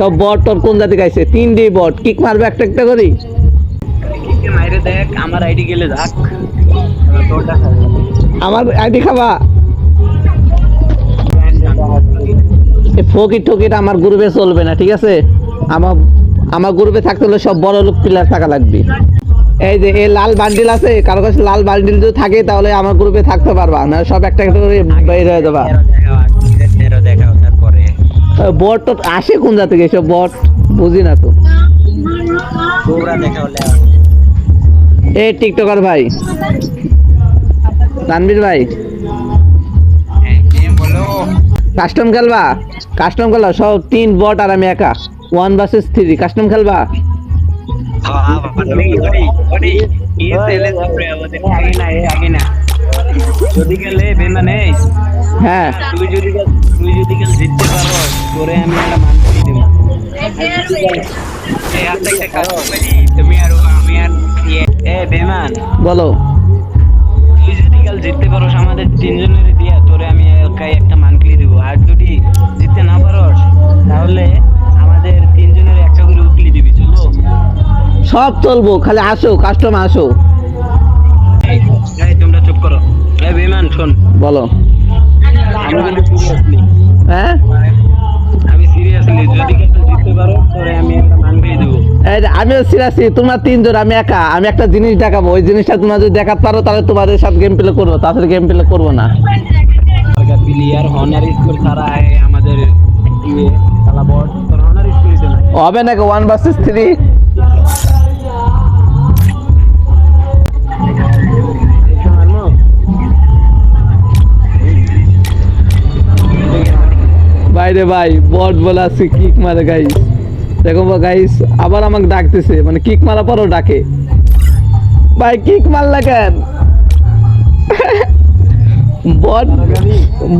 সব বট তোর কোন জাতি গাইছে তিন ডি বট। কিক মারবে একটা একটা করি মাইরে দেখ আমার আইডি গেলে যাক আমার আইডি খাবা? ফকির টকির আমার গ্রুপে চলবে না ঠিক আছে? আমার আমার গ্রুপে থাকতে হলে সব বড় লোক প্লেয়ার থাকা লাগবে। এই যে এই লাল বান্ডিল আছে কারও কাছে লাল বান্ডিল যদি থাকে তাহলে আমার গ্রুপে থাকতে পারবা না সব একটা একটা করে বের হয়ে যাবা। বট তো আসে কোন জাতি এসব বট বুঝি না তো দেখাও টিকটকার ভাই তানবীর ভাই বলো কাস্টম খেলবা কাস্টম খেলা সব তিন বট আর আমি একা ওয়ান ভার্সেস থ্রি কাস্টম খেলবা যদি গেলে বেমানে হ্যাঁ। তুই যদি তুই যদি গেল জিততে পারো তোরে আমি একটা মান করে দিব। এই হাতে একটা কাজ করি তুমি আর আমি আর ইয়ে- এ বেমান। বলো। তুই যদি কাল জিততে পারোস আমাদের তিনজনের দিয়া তোরে আমি একাই একটা মানকলি দিব। আর যদি জিততে না পারোস তাহলে আমাদের তিনজনের একটা করে উকলি দিবি চলো। সব চলবো খালি আসো কাস্টমার আসো। তোমরা চুপ করো। এই বেমান শোন। বলো। হ্যাঁ? আমি সিরিয়াসলি যদি কাল জিততে পারো আমি একটা মানকলি দিব। আমিও সিরিয়াসলি তোমরা তিনজন আমি একা। আমি একটা জিনিস দেখাবো। ওই জিনিসটা তোমরা যদি দেখাতে পারো তাহলে তোমাদের সাথে গেম প্লে করব। তাছাড়া গেম প্লে করব না। প্লেয়ার হনার স্কোর ছাড়া আমাদের ইয়ে হবে নাকি? ওয়ান ভার্সেস থ্রি বাইরে ভাই বট বলে আসছে কিক মারে গাইস দেখো গাইস আবার আমাকে ডাকতেছে মানে কিক মারা পরও ডাকে। ভাই কিক মারলা কেন? বট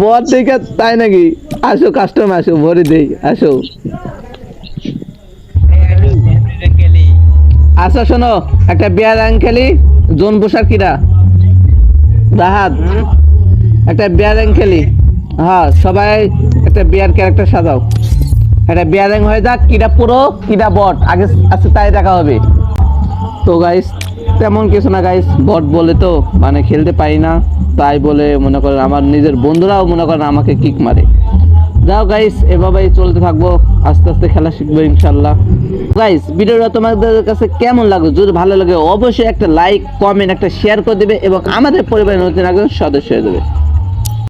বট দেখে তাই নাকি? আসো কাস্টম আসো ভরে দেই আসো। আচ্ছা শোনো একটা বিয়ার রাং খেলি জোন পোশাক কিরা রাহাত একটা বিয়ার রাং খেলি। হ্যাঁ সবাই একটা বিয়ার ক্যারেক্টার সাজাও। একটা বিয়ার হয়ে যাক কিটা পুরো কিটা বট। আগে আজকে তাই দেখা হবে। তো গাইস তেমন কিছু না গাইস বট বলে তো মানে খেলতে পারি না। তাই বলে মনে করেন আমার নিজের বন্ধুরাও মনে করেন আমাকে কিক মারে। যাও গাইস এভাবেই চলতে থাকব। আস্তে আস্তে খেলা শিখব ইনশাল্লাহ গাইস ভিডিওটা তোমাদের কাছে কেমন লাগল? যদি ভালো লাগে, অবশ্যই একটা লাইক কমেন্ট একটা শেয়ার করে দেবে এবং আমাদের পরিবারের নতুন একজন সদস্য হয়ে দেবে